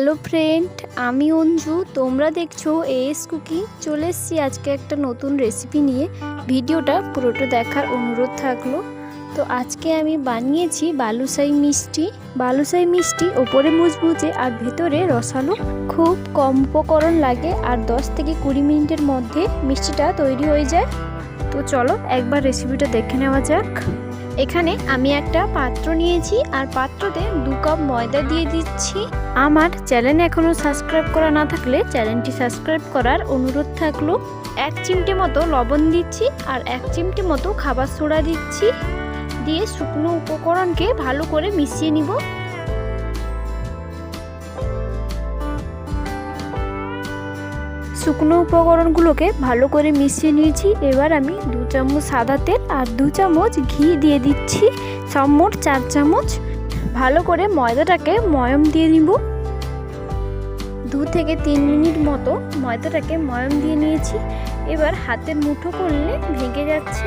Hello friend, আমি অঞ্জু। তোমরা দেখছ এস কুকি চলে এসেছি আজকে একটা নতুন রেসিপি নিয়ে। ভিডিওটা পুরোটা দেখার অনুরোধ থাকল। তো আজকে আমি বানিয়েছি বালুশাই মিষ্টি। বালুশাই মিষ্টি ওপরে মুচমুচে আর ভেতরে রসালো। খুব কম উপকরণ লাগে আর 10 থেকে কুড়ি মিনিটের মধ্যে মিষ্টিটা তৈরি হয়ে যায়। তো চলো একবার রেসিপিটা দেখে নেওয়া যাক। এখানে আমি একটা পাত্র নিয়েছি আর পাত্রতে দু কাপ ময়দা দিয়ে দিচ্ছি। আমার চ্যানেল এখনও সাবস্ক্রাইব করা না থাকলে চ্যানেলটি সাবস্ক্রাইব করার অনুরোধ থাকল। এক চিমটে মতো লবণ দিচ্ছি আর এক চিমটে মতো খাবার সোডা দিচ্ছি। দিয়ে শুকনো উপকরণকে ভালো করে মিশিয়ে নিব। শুকনো উপকরণগুলোকে ভালো করে মিশিয়ে নিয়েছি। এবার আমি দু চামচ সাদা তেল আর দু চামচ ঘি দিয়ে দিচ্ছি। সম্মোট চার চামচ। ভালো করে ময়দাটাকে ময়ম দিয়ে নিব দু থেকে তিন মিনিট মতো ময়দাটাকে ময়ম দিয়ে নিয়েছি। এবার হাতের মুঠো করলে ভেঙে যাচ্ছে।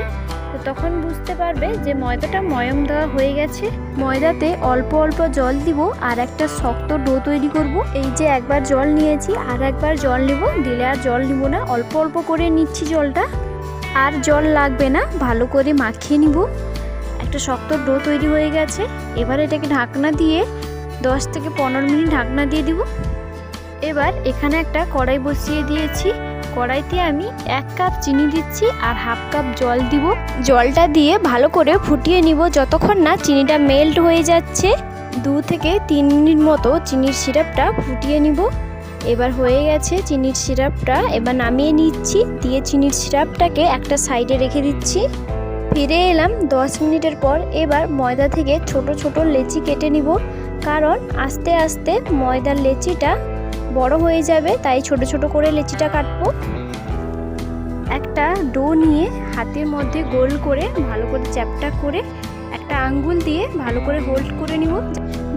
তো তখন বুঝতে পারবে যে ময়দাটা ময়ম দেওয়া হয়ে গেছে। ময়দাতে অল্প অল্প জল দিব আর একটা শক্ত ডো তৈরি করব। এই যে একবার জল নিয়েছি আর একবার জল নিব। দিলে আর জল নিব না, অল্প অল্প করে নিচ্ছি জলটা। আর জল লাগবে না, ভালো করে মাখিয়ে নিব। একটা শক্ত ডো তৈরি হয়ে গেছে। এবার এটাকে ঢাকনা দিয়ে দশ থেকে পনেরো মিনিট ঢাকনা দিয়ে দিব। এবার এখানে একটা কড়াই বসিয়ে দিয়েছি। কড়াইতে আমি এক কাপ চিনি দিচ্ছি আর হাফ কাপ জল দিব। জলটা দিয়ে ভালো করে ফুটিয়ে নিব যতক্ষণ না চিনিটা মেল্ট হয়ে যাচ্ছে। দু থেকে তিন মিনিট মতো চিনির সিরাপটা ফুটিয়ে নিব। এবার হয়ে গেছে চিনির সিরাপটা। এবার নামিয়ে নিচ্ছি, দিয়ে চিনির সিরাপটাকে একটা সাইডে রেখে দিচ্ছি। ফিরে এলাম দশ মিনিটের পর এবার ময়দা থেকে ছোট ছোট লেচি কেটে নিব। কারণ আস্তে আস্তে ময়দার লেচিটা বড় হয়ে যাবে, তাই ছোট ছোট করে লেচিটা কাটবো। একটা ডো নিয়ে হাতের মধ্যে গোল করে ভালো করে চ্যাপটা করে একটা আঙ্গুল দিয়ে ভালো করে হোল্ড করে নিব,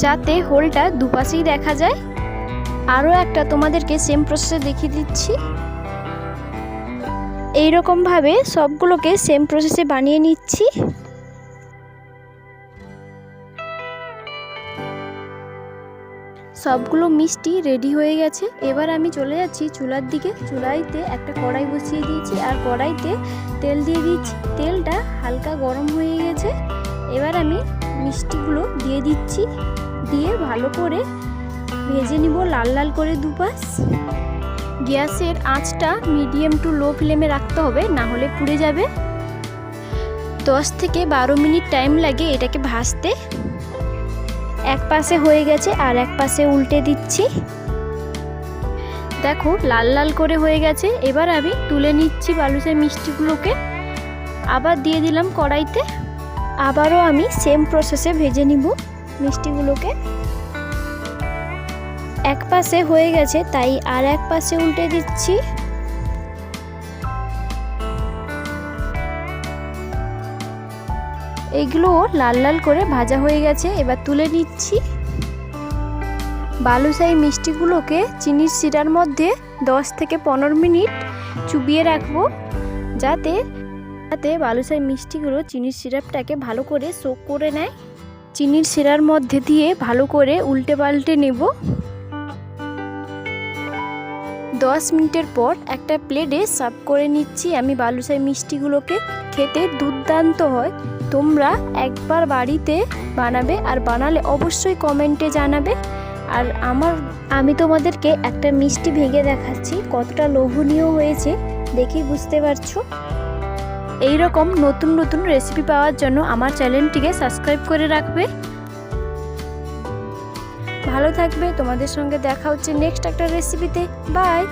যাতে হোলটা দুপাশেই দেখা যায়। আরও একটা তোমাদেরকে সেম প্রসেসে দেখিয়ে দিচ্ছি। এই রকমভাবে সবগুলোকে সেম প্রসেসে বানিয়ে নিচ্ছি। সবগুলো মিষ্টি রেডি হয়ে গেছে। এবার আমি চলে যাচ্ছি চুলার দিকে। চুলাইতে একটা কড়াই বসিয়ে দিয়েছি আর কড়াইতে তেল দিয়ে দিচ্ছি। তেলটা হালকা গরম হয়ে গেছে। এবার আমি মিষ্টিগুলো দিয়ে দিচ্ছি। দিয়ে ভালো করে ভেজে নিব লাল লাল করে দুপাশ। গ্যাসের আঁচটা মিডিয়াম টু লো ফ্লেমে রাখতে হবে, না হলে পুড়ে যাবে। দশ থেকে বারো মিনিট টাইম লাগে এটাকে ভাজতে। এক পাশে হয়ে গেছে আর এক পাশে উল্টে দিচ্ছি। দেখো, লাল লাল করে হয়ে গেছে। এবার আমি তুলে নিচ্ছি বালুচের মিষ্টিগুলোকে। আবার দিয়ে দিলাম কড়াইতে। আবারও আমি সেম প্রসেসে ভেজে নিব মিষ্টিগুলোকে। এক পাশে হয়ে গেছে, তাই আর এক পাশে উল্টে দিচ্ছি। এইগুলো লাল লাল করে ভাজা হয়ে গেছে, এবার তুলে নিচ্ছি। বালুশাহি মিষ্টিগুলোকে চিনির শিরার মধ্যে দশ থেকে পনেরো মিনিট চুবিয়ে রাখব, যাতে যাতে বালুশাহি মিষ্টিগুলো চিনির সিরাপটাকে ভালো করে সোক করে নেয়। চিনির শিরার মধ্যে দিয়ে ভালো করে উল্টে পাল্টে নেব। দশ মিনিটের পর একটা প্লেটে সার্ভ করে নিচ্ছি। আমি বালুশাহি মিষ্টিগুলোকে খেতে দুর্দান্ত হয়। তোমরা একবার বাড়িতে বানাবে আর বানালে অবশ্যই কমেন্টে জানাবে। আর আমার, আমি তোমাদেরকে একটা মিষ্টি ভেঙে দেখাচ্ছি। কতটা লোভনীয় হয়েছে, দেখেই বুঝতে পারছ? এই রকম নতুন নতুন রেসিপি পাওয়ার জন্য আমার চ্যানেলটিকে সাবস্ক্রাইব করে রাখবে। ভালো থাকবে। তোমাদের সঙ্গে দেখা হচ্ছে নেক্সট একটা রেসিপিতে বাই